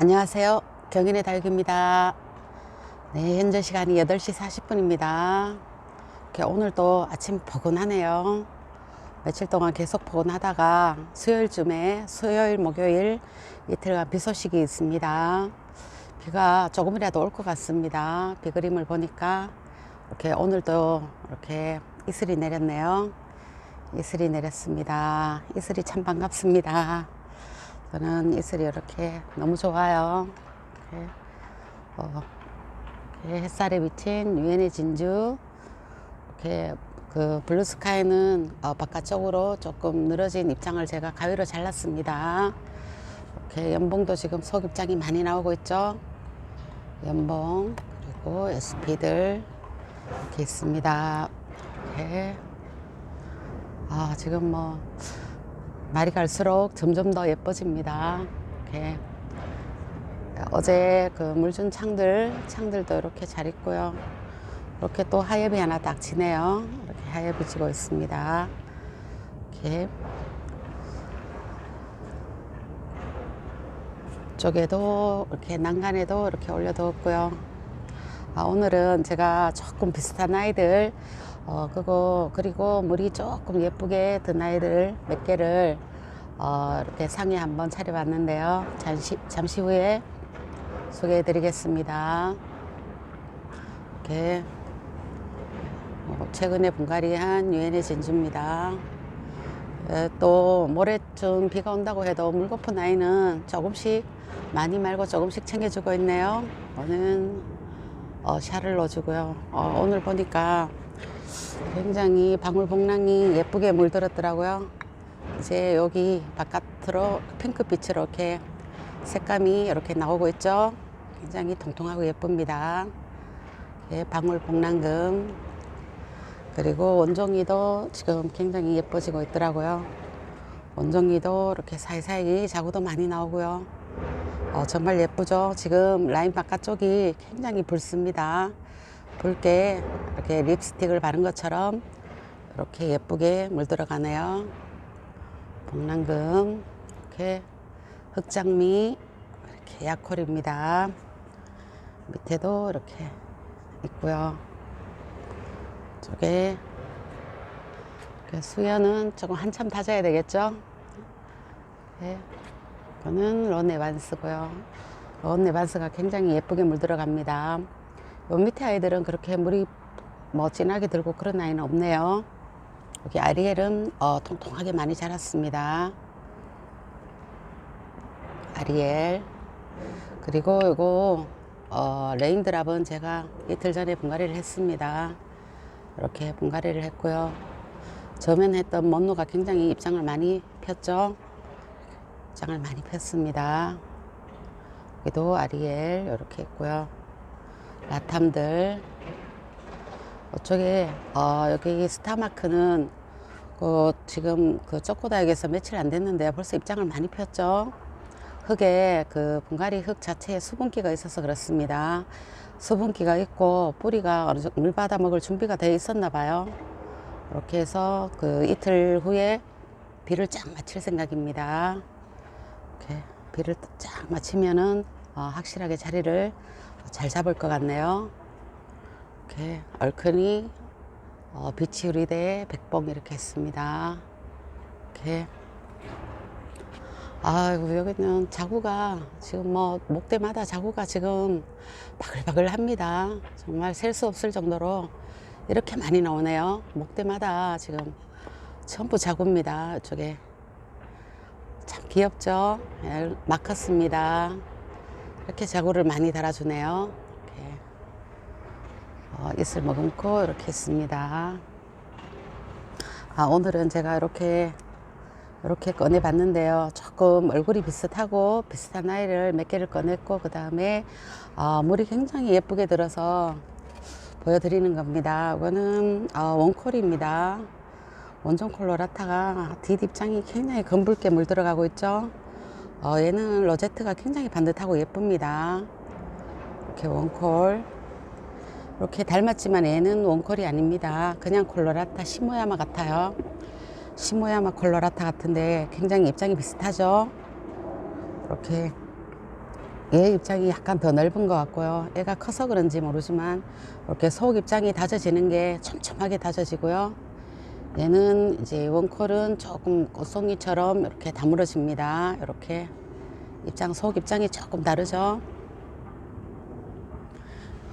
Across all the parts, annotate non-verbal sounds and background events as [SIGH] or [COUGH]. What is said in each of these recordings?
안녕하세요. 경인의 다육입니다. 네, 현재 시간이 8시 40분입니다. 오늘도 아침 포근하네요. 며칠 동안 계속 포근하다가 수요일쯤에 수요일, 목요일 이틀간 비 소식이 있습니다. 비가 조금이라도 올 것 같습니다. 비 그림을 보니까 이렇게 오늘도 이렇게 이슬이 내렸네요. 이슬이 내렸습니다. 이슬이 참 반갑습니다. 저는 이슬이 이렇게 너무 좋아요. 이렇게, 어, 이렇게 햇살에 비친 유엔의 진주. 이렇게 그 블루스카이는 어, 바깥쪽으로 조금 늘어진 입장을 제가 가위로 잘랐습니다. 이렇게 연봉도 지금 속입장이 많이 나오고 있죠. 연봉 그리고 SP들 이렇게 있습니다. 이렇게 아 지금 뭐 날이 갈수록 점점 더 예뻐집니다. 이렇게 어제 그 물준 창들 창들도 이렇게 잘 있고요. 이렇게 또 하엽이 하나 딱 지네요. 이렇게 하엽이 지고 있습니다. 이렇게 쪽에도 이렇게 난간에도 이렇게 올려두었고요. 아, 오늘은 제가 조금 비슷한 아이들 어, 그거 그리고 물이 조금 예쁘게 든 아이들 몇 개를 어, 이렇게 상에 한번 차려봤는데요. 잠시 잠시 후에 소개해 드리겠습니다. 이렇게 어, 최근에 분갈이한 유엔의 진주입니다. 에, 또 모레쯤 비가 온다고 해도 물거품 아이는 조금씩 많이 말고 조금씩 챙겨주고 있네요. 오는 어, 샤를 넣어주고요. 어, 오늘 보니까 굉장히 방울복랑이 예쁘게 물들었더라고요. 이제 여기 바깥으로 핑크빛으로 이렇게 색감이 이렇게 나오고 있죠. 굉장히 통통하고 예쁩니다. 예, 방울복랑금 그리고 원종이도 지금 굉장히 예뻐지고 있더라고요. 원종이도 이렇게 사이사이 자구도 많이 나오고요. 어, 정말 예쁘죠. 지금 라인 바깥쪽이 굉장히 붉습니다. 붉게 이렇게 립스틱을 바른 것처럼 이렇게 예쁘게 물들어가네요. 복랑금, 이렇게 흑장미, 이렇게 약콜입니다. 밑에도 이렇게 있고요. 저게 수연은 조금 한참 다져야 되겠죠? 네. 이거는 론네반스고요. 론네반스가 굉장히 예쁘게 물들어갑니다. 요 밑에 아이들은 그렇게 물이 뭐 진하게 들고 그런 아이는 없네요. 여기 아리엘은 어, 통통하게 많이 자랐습니다. 아리엘. 그리고 이거 어, 레인드랍은 제가 이틀 전에 분갈이를 했습니다. 이렇게 분갈이를 했고요. 저면 했던 먼노가 굉장히 입장을 많이 폈죠. 입장을 많이 폈습니다. 여기도 아리엘 이렇게 있고요. 라탐들 이쪽에 어, 여기 스타마크는 그 지금 그 쪼꼬다역에서 며칠 안 됐는데 벌써 입장을 많이 폈죠. 흙에 그 분갈이 흙 자체에 수분기가 있어서 그렇습니다. 수분기가 있고 뿌리가 어느 정도 물 받아 먹을 준비가 되어 있었나 봐요. 이렇게 해서 그 이틀 후에 비를 쫙 맞힐 생각입니다. 이렇게 비를 쫙 맞히면은 어, 확실하게 자리를 잘 잡을 것 같네요. 이렇게 얼큰이 어, 비치 우리대 백봉 이렇게 했습니다. 이렇게 아이고 여기는 자구가 지금 뭐 목대마다 자구가 지금 바글바글합니다. 정말 셀 수 없을 정도로 이렇게 많이 나오네요. 목대마다 지금 전부 자구입니다. 이쪽에 참 귀엽죠? 예, 마커스입니다. 이렇게 자구를 많이 달아주네요. 이렇게 어, 이슬 머금고 이렇게 했습니다. 아, 오늘은 제가 이렇게 이렇게 꺼내 봤는데요. 조금 얼굴이 비슷하고 비슷한 아이를 몇 개를 꺼냈고 그 다음에 어, 물이 굉장히 예쁘게 들어서 보여드리는 겁니다. 이거는 어, 원콜입니다. 원종 콜로라타가 뒷입장이 굉장히 검붉게 물 들어가고 있죠. 어, 얘는 로제트가 굉장히 반듯하고 예쁩니다. 이렇게 원콜. 이렇게 닮았지만 얘는 원콜이 아닙니다. 그냥 콜로라타 시모야마 같아요. 시모야마 콜로라타 같은데 굉장히 입장이 비슷하죠. 이렇게 얘 입장이 약간 더 넓은 것 같고요. 애가 커서 그런지 모르지만 이렇게 속 입장이 다져지는 게 촘촘하게 다져지고요. 얘는 이제 원콜은 조금 꽃송이처럼 이렇게 다물어집니다. 이렇게 입장 속 입장이 조금 다르죠.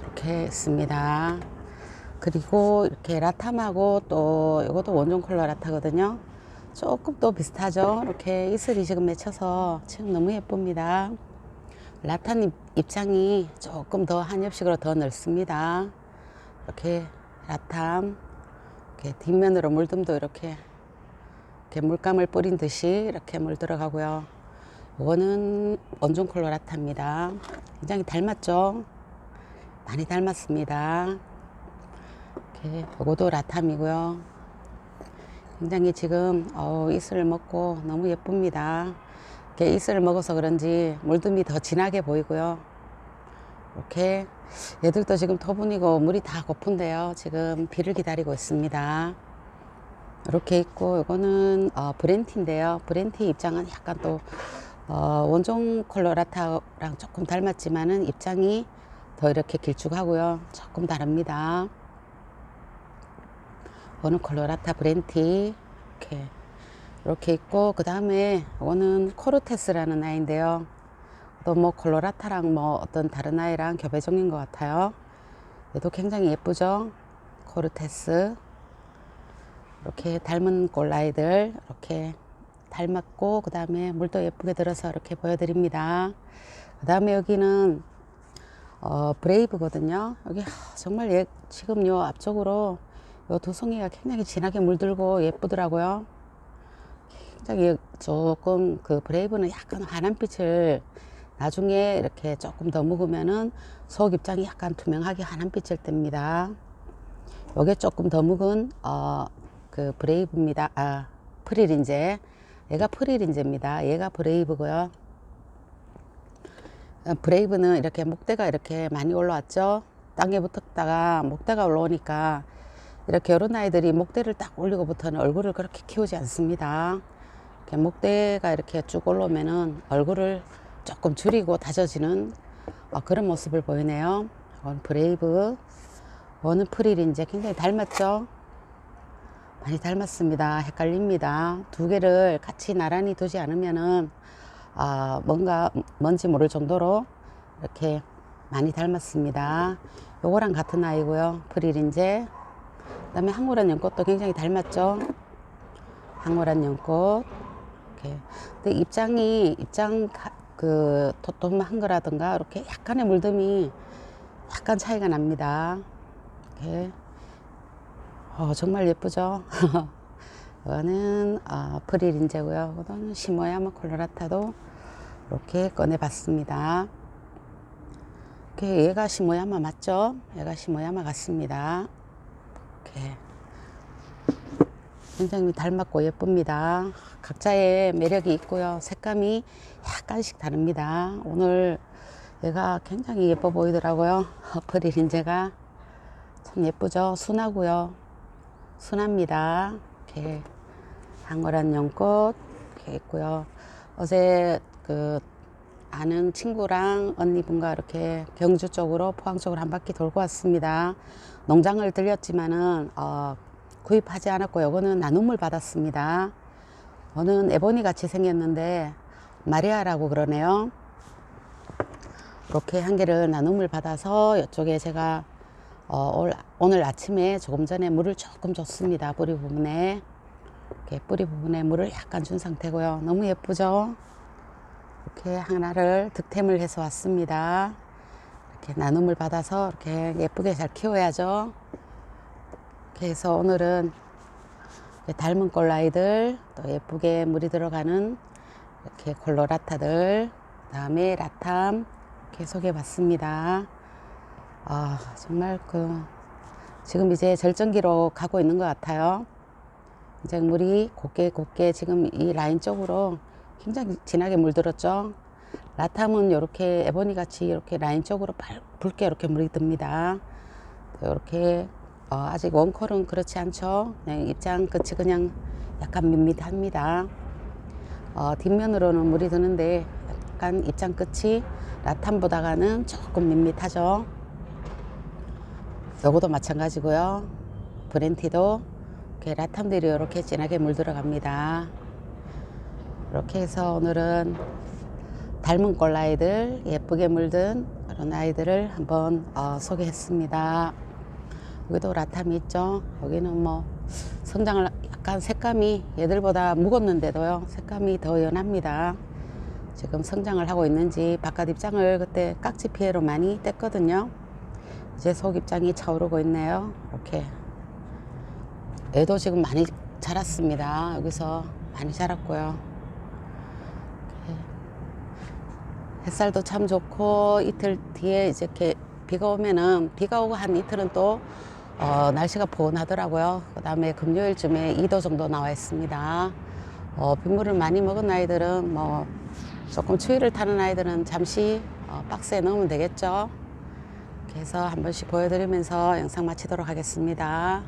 이렇게 있습니다. 그리고 이렇게 라탐하고 또 이것도 원종 컬러 라타거든요. 조금 또 비슷하죠. 이렇게 이슬이 지금 맺혀서 지금 너무 예쁩니다. 라탄 입- 입장이 조금 더 한 엽식으로 더 넓습니다. 이렇게 라탐, 이렇게 뒷면으로 물듬도 이렇게, 이렇게 물감을 뿌린 듯이 이렇게 물 들어가고요. 이거는 원종 컬러 라타입니다. 굉장히 닮았죠? 많이 닮았습니다. 이렇게 요거도 라탐이고요. 굉장히 지금 어, 이슬을 먹고 너무 예쁩니다. 이렇게 이슬을 먹어서 그런지 물듬이 더 진하게 보이고요. 이렇게 얘들도 지금 토분이고 물이 다 고픈데요. 지금 비를 기다리고 있습니다. 이렇게 있고 이거는 어, 브렌티인데요. 브렌티 입장은 약간 또 어, 원종 콜로라타랑 조금 닮았지만은 입장이 더 이렇게 길쭉하고요. 조금 다릅니다. 이거는 콜로라타 브렌티 이렇게 이렇게 있고 그 다음에 이거는 코르테스라는 아이인데요. 또 뭐 콜로라타랑 뭐 어떤 다른 아이랑 교배종인 것 같아요. 얘도 굉장히 예쁘죠. 코르테스 이렇게 닮은 꼴라이들 이렇게 닮았고 그 다음에 물도 예쁘게 들어서 이렇게 보여드립니다. 그 다음에 여기는 어, 브레이브거든요. 여기 하, 정말 예, 지금 요 앞쪽으로 요두 송이가 굉장히 진하게 물들고 예쁘더라고요. 굉장히 조금 그 브레이브는 약간 환한 빛을 나중에 이렇게 조금 더 묵으면은 속 입장이 약간 투명하게 환한 빛을 띱니다. 요게 조금 더 묵은 어, 그 브레이브입니다. 아, 프릴인제. 얘가 프릴인제입니다. 얘가 브레이브고요. 어, 브레이브는 이렇게 목대가 이렇게 많이 올라왔죠. 땅에 붙었다가 목대가 올라오니까 이렇게 여러 아이들이 목대를 딱 올리고부터는 얼굴을 그렇게 키우지 않습니다. 이렇게 목대가 이렇게 쭉 올라오면은 얼굴을 조금 줄이고 다져지는 어, 그런 모습을 보이네요. 이건 브레이브, 이거는 프릴 이제 굉장히 닮았죠. 많이 닮았습니다. 헷갈립니다. 두 개를 같이 나란히 두지 않으면은 아, 뭔가 뭔지 모를 정도로 이렇게 많이 닮았습니다. 요거랑 같은 아이고요. 프릴인제. 그 다음에 항모란 연꽃도 굉장히 닮았죠. 항모란 연꽃. 이렇게. 근데 입장이 입장 가- 그 도톰한 거라든가 이렇게 약간의 물듬이 약간 차이가 납니다. 이렇게. 어, 정말 예쁘죠? [LAUGHS] 이거는 어, 프릴 인제고요. 이거는 시모야마 콜로라타도 이렇게 꺼내봤습니다. 이렇게 얘가 시모야마 맞죠? 얘가 시모야마 같습니다. 이렇게 굉장히 닮았고 예쁩니다. 각자의 매력이 있고요. 색감이 약간씩 다릅니다. 오늘 얘가 굉장히 예뻐 보이더라고요. [LAUGHS] 프릴 인제가 참 예쁘죠? 순하고요. 순합니다. 이렇게 황홀한 연꽃 이렇게 있고요. 어제 그 아는 친구랑 언니분과 이렇게 경주 쪽으로 포항 쪽으로 한 바퀴 돌고 왔습니다. 농장을 들렸지만은 어, 구입하지 않았고 요거는 나눔을 받았습니다. 저는 에보니 같이 생겼는데 마리아라고 그러네요. 이렇게 한 개를 나눔을 받아서 이쪽에 제가 어, 올- 오늘 아침에 조금 전에 물을 조금 줬습니다. 뿌리 부분에. 이렇게 뿌리 부분에 물을 약간 준 상태고요. 너무 예쁘죠? 이렇게 하나를 득템을 해서 왔습니다. 이렇게 나눔을 받아서 이렇게 예쁘게 잘 키워야죠. 해서 오늘은 닮은 꼴라이들, 또 예쁘게 물이 들어가는 이렇게 콜로라타들, 다음에 라탐 이렇게 소개해 봤습니다. 아, 정말 그, 지금 이제 절정기로 가고 있는 것 같아요. 이제 물이 곱게 곱게 지금 이 라인 쪽으로 굉장히 진하게 물들었죠. 라탐은 이렇게 에보니 같이 이렇게 라인 쪽으로 발- 붉게 이렇게 물이 듭니다. 이렇게 어, 아직 원컬은 그렇지 않죠. 그냥 입장 끝이 그냥 약간 밋밋합니다. 어, 뒷면으로는 물이 드는데 약간 입장 끝이 라탄보다가는 조금 밋밋하죠. 요거도 마찬가지고요. 브렌티도 이렇게 라탄들이 이렇게 진하게 물들어갑니다. 이렇게 해서 오늘은 닮은 꼴 아이들, 예쁘게 물든 그런 아이들을 한번 어, 소개했습니다. 여기도 라탐이 있죠. 여기는 뭐 성장을 약간 색감이 얘들보다 묵었는데도요. 색감이 더 연합니다. 지금 성장을 하고 있는지 바깥 입장을 그때 깍지 피해로 많이 뗐거든요. 이제 속 입장이 차오르고 있네요. 이렇게 애도 지금 많이 자랐습니다. 여기서 많이 자랐고요. 햇살도 참 좋고 이틀 뒤에 이제 이렇게 비가 오면은 비가 오고 한 이틀은 또 어, 날씨가 포근하더라고요. 그 다음에 금요일쯤에 2도 정도 나와 있습니다. 어, 빗물을 많이 먹은 아이들은 뭐 조금 추위를 타는 아이들은 잠시 어, 박스에 넣으면 되겠죠. 해서 한 번씩 보여드리면서 영상 마치도록 하겠습니다.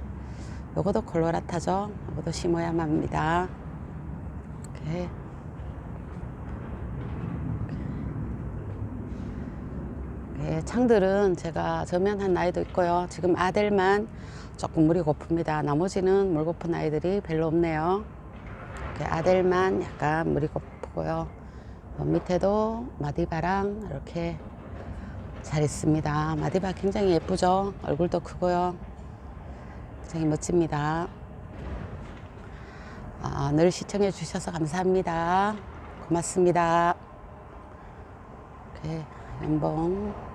요것도 콜로라타죠. 요것도 심어야만 합니다. 이렇게. 예, 창들은 제가 저면한 아이도 있고요. 지금 아델만 조금 물이 고픕니다. 나머지는 물 고픈 아이들이 별로 없네요. 아델만 약간 물이 고프고요. 어, 밑에도 마디바랑 이렇게 잘 있습니다. 마디바 굉장히 예쁘죠? 얼굴도 크고요. 굉장히 멋집니다. 아, 늘 시청해 주셔서 감사합니다. 고맙습니다. 이렇게 연봉